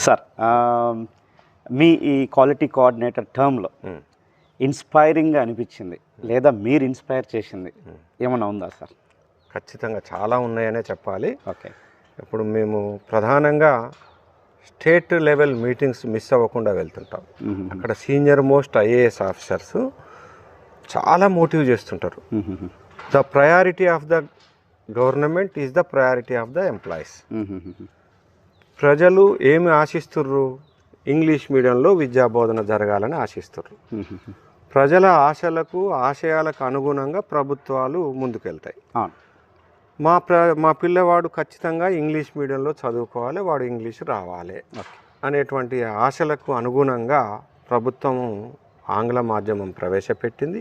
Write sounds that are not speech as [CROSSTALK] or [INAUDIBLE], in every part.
Sir ఆ, మీ ఈ quality coordinator టర్మ్లో ఇన్స్పైరింగ్గా అనిపించింది లేదా మీరు ఇన్స్పైర్ చేసింది ఏమైనా ఉందా సార్ ఖచ్చితంగా చాలా ఉన్నాయనే చెప్పాలి. ఓకే. ఇప్పుడు మేము ప్రధానంగా స్టేట్ లెవెల్ మీటింగ్స్ మిస్ అవ్వకుండా వెళ్తుంటాం. అక్కడ సీనియర్ మోస్ట్ ఐఏఎస్ ఆఫీసర్స్ చాలా మోటివ్ చేస్తుంటారు. The priority of the government is the priority of the employees ప్రజలు ఏమి ఆశిస్తుర్రు? ఇంగ్లీష్ మీడియంలో విద్యా బోధన జరగాలని ఆశిస్తుర్రు. ప్రజల ఆశలకు ఆశయాలకు అనుగుణంగా ప్రభుత్వాలు ముందుకెళ్తాయి. మా ప్ర మా పిల్లవాడు ఖచ్చితంగా ఇంగ్లీష్ మీడియంలో చదువుకోవాలి వాడు ఇంగ్లీష్ రావాలి అనేటువంటి ఆశలకు అనుగుణంగా ప్రభుత్వం ఆంగ్ల మాధ్యమం ప్రవేశపెట్టింది.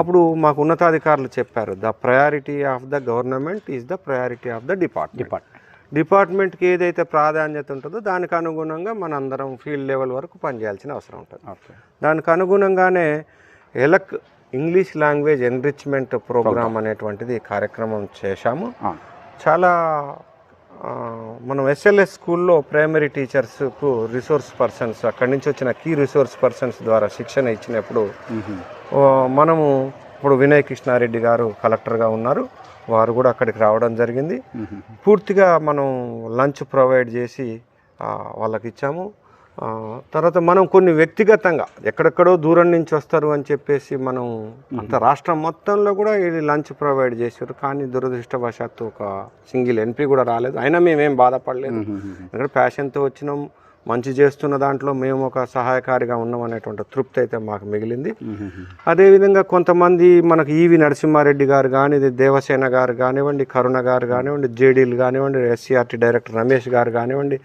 అప్పుడు మాకు ఉన్నతాధికారులు చెప్పారు the priority of the government is the priority of the department. Department. డిపార్ట్మెంట్కి ఏదైతే ప్రాధాన్యత ఉంటుందో దానికి అనుగుణంగా మనందరం ఫీల్డ్ లెవెల్ వరకు పనిచేయాల్సిన అవసరం ఉంటుంది. ఓకే. దానికి అనుగుణంగానే ఎలక్ ఇంగ్లీష్ లాంగ్వేజ్ ఎన్రిచ్మెంట్ ప్రోగ్రామ్ అనేటువంటిది కార్యక్రమం చేశాము. చాలా మనం ఎస్ఎల్ఎస్ స్కూల్లో ప్రైమరీ టీచర్స్కు రిసోర్స్ పర్సన్స్ అక్కడి నుంచి వచ్చిన కీ రిసోర్స్ పర్సన్స్ ద్వారా శిక్షణ ఇచ్చినప్పుడు మనము ఇప్పుడు వినయ్ కృష్ణారెడ్డి గారు కలెక్టర్గా ఉన్నారు. వారు కూడా అక్కడికి రావడం జరిగింది. పూర్తిగా మనం లంచ్ ప్రొవైడ్ చేసి వాళ్ళకి ఇచ్చాము తర్వాత మనం కొన్ని వ్యక్తిగతంగా ఎక్కడెక్కడో దూరం నుంచి వస్తారు అని చెప్పేసి మనం అంత రాష్ట్రం మొత్తంలో కూడా ఇది లంచ్ ప్రొవైడ్ చేశారు. కానీ దురదృష్టవశాత్తు ఒక సింగిల్ ఎన్పీ కూడా రాలేదు. అయినా మేమేం బాధపడలేదు. ఎందుకంటే ప్యాషన్తో వచ్చినాం. మంచి చేస్తున్న దాంట్లో మేము ఒక సహాయకారిగా ఉన్నాం అనేటువంటి తృప్తి అయితే మాకు మిగిలింది. అదేవిధంగా కొంతమంది మనకు ఈవి నరసింహారెడ్డి గారు కానీ దేవసేన గారు కానివ్వండి కరుణ గారు కానివ్వండి జేడీలు కానివ్వండి ఎస్సీఆర్టీ డైరెక్టర్ రమేష్ గారు కానివ్వండి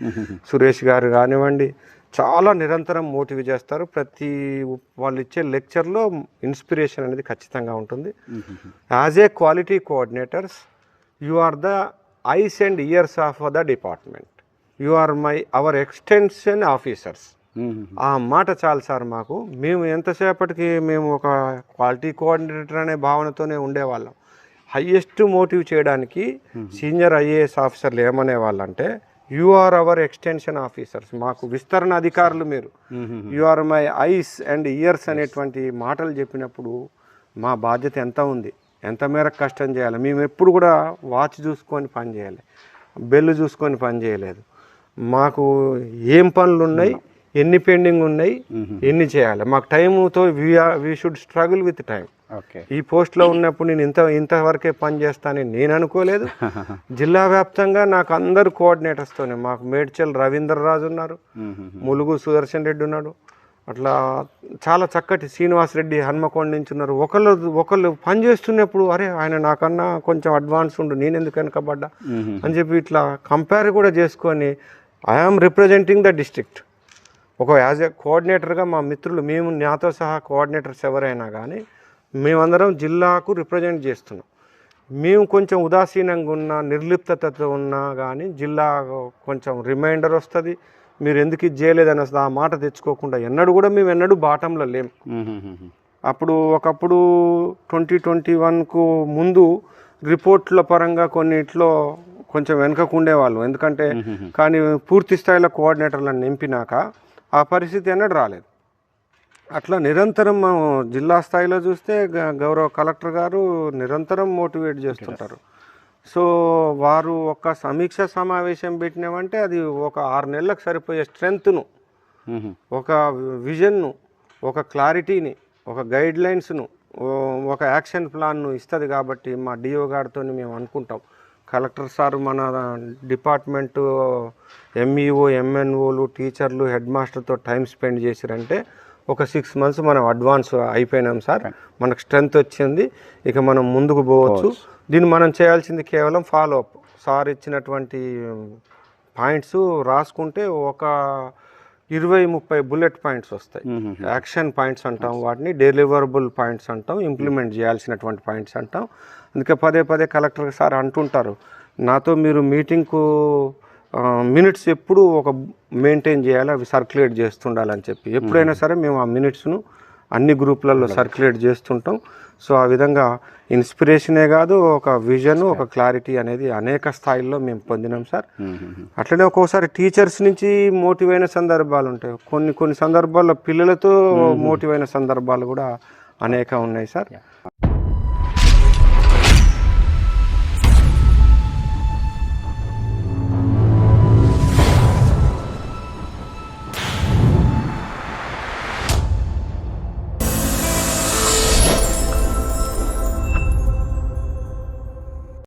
సురేష్ గారు కానివ్వండి చాలా నిరంతరం మోటివ్ చేస్తారు. ప్రతి వాళ్ళు ఇచ్చే లెక్చర్లో ఇన్స్పిరేషన్ అనేది ఖచ్చితంగా ఉంటుంది. As a quality coordinators you are the eyes and ears of the department. You are my our extension officers. ఆ మాట చాలు సార్ మాకు. మేము ఎంతసేపటికి మేము ఒక క్వాలిటీ కోఆర్డినేటర్ అనే భావనతోనే ఉండేవాళ్ళం. హయ్యెస్ట్ మోటివ్ చేయడానికి సీనియర్ ఐఏఎస్ ఆఫీసర్లు ఏమనే వాళ్ళంటే you are our extension officers. మాకు విస్తరణ అధికారులు మీరు. You are my eyes and ears అనేటువంటి మాటలు చెప్పినప్పుడు మా బాధ్యత ఎంత ఉంది? ఎంత మేరకు కష్టం చేయాలి? మేము ఎప్పుడు కూడా వాచ్ చూసుకొని పని చేయాలి. బెల్ చూసుకొని పని చేయలేదు. మాకు ఏం పనులు ఉన్నాయి ఎన్ని పెండింగ్ ఉన్నాయి ఎన్ని చేయాలి. మాకు టైంతో we should struggle with time okay. ఈ పోస్ట్లో ఉన్నప్పుడు నేను ఇంత ఇంతవరకే పని చేస్తానని నేను అనుకోలేదు. [LAUGHS] జిల్లా వ్యాప్తంగా నాకు అందరు కోఆర్డినేటర్స్తోనే మాకు మేడ్చల్ రవీందర్ రాజు ఉన్నారు ములుగు సుదర్శన్ రెడ్డి ఉన్నాడు అట్లా చాలా చక్కటి శ్రీనివాస్ రెడ్డి హన్మకొండ నుంచి ఉన్నారు. ఒకళ్ళు ఒకళ్ళు పని చేస్తున్నప్పుడు అరే ఆయన నాకన్నా కొంచెం అడ్వాన్స్ ఉండు నేను ఎందుకు వెనకబడ్డా? అని చెప్పి ఇట్లా కంపేర్ కూడా చేసుకొని I am representing the district ఒక యాజ్ ఎ కోఆర్డినేటర్గా మా మిత్రులు మేము నాతో సహా కోఆర్డినేటర్స్ ఎవరైనా కానీ మేమందరం జిల్లాకు రిప్రజెంట్ చేస్తున్నాం. మేము కొంచెం ఉదాసీనంగా ఉన్నా నిర్లిప్తతతో ఉన్నా కానీ జిల్లా కొంచెం రిమైండర్ వస్తుంది. మీరు ఎందుకు ఇది చేయలేదని ఆ మాట తెచ్చుకోకుండా ఎన్నడూ కూడా మేము ఎన్నడూ బాటంలో లేం. అప్పుడు ఒకప్పుడు ట్వంటీ ట్వంటీ వన్కు ముందు రిపోర్ట్ల పరంగా కొన్నిట్లో కొంచెం వెనుకకు ఉండేవాళ్ళు. ఎందుకంటే కానీ పూర్తి స్థాయిలో కోఆర్డినేటర్లను నింపినాక ఆ పరిస్థితి ఎన్నడూ రాలేదు. అట్లా నిరంతరం మనం జిల్లా స్థాయిలో చూస్తే గౌరవ కలెక్టర్ గారు నిరంతరం మోటివేట్ చేస్తుంటారు. సో వారు ఒక సమీక్ష సమావేశం పెట్టినామంటే అది ఒక ఆరు నెలలకు సరిపోయే స్ట్రెంగ్త్ను ఒక విజన్ను ఒక క్లారిటీని ఒక గైడ్ లైన్స్ను ఒక యాక్షన్ ప్లాన్ను ఇస్తుంది కాబట్టి మా డిఓ గారితో మేము అనుకుంటాం. కలెక్టర్ సార్ మన డిపార్ట్మెంటు ఎంఈఓ ఎంఎన్ఓలు టీచర్లు హెడ్ మాస్టర్తో టైం స్పెండ్ చేసిరంటే ఒక సిక్స్ మంత్స్ మనం అడ్వాన్స్ అయిపోయినాం సార్. మనకు స్ట్రెంగ్త్ వచ్చింది. ఇక మనం ముందుకు పోవచ్చు. దీన్ని మనం చేయాల్సింది కేవలం ఫాలో అప్ సార్ ఇచ్చినటువంటి పాయింట్స్ రాసుకుంటే ఒక ఇరవై ముప్పై బుల్లెట్ పాయింట్స్ వస్తాయి. యాక్షన్ పాయింట్స్ అంటాం వాటిని డెలివరబుల్ పాయింట్స్ అంటాం ఇంప్లిమెంట్ చేయాల్సినటువంటి పాయింట్స్ అంటాం. అందుకే పదే పదే కలెక్టర్ సార్ అంటుంటారు నాతో మీరు మీటింగ్కు మినిట్స్ ఎప్పుడు ఒక మెయింటైన్ చేయాలి అవి సర్క్యులేట్ చేస్తుండాలని చెప్పి. ఎప్పుడైనా సరే మేము ఆ మినిట్స్ను అన్ని గ్రూపులలో సర్క్యులేట్ చేస్తుంటాం. సో ఆ విధంగా ఇన్స్పిరేషనే కాదు ఒక విజన్ ఒక క్లారిటీ అనేది అనేక స్థాయిల్లో మేము పొందినాం సార్. అట్లనే ఒక్కోసారి టీచర్స్ నుంచి మోటివ్ అయిన సందర్భాలు ఉంటాయి. కొన్ని కొన్ని సందర్భాల్లో పిల్లలతో మోటివ్ అయిన సందర్భాలు కూడా అనేక ఉన్నాయి సార్.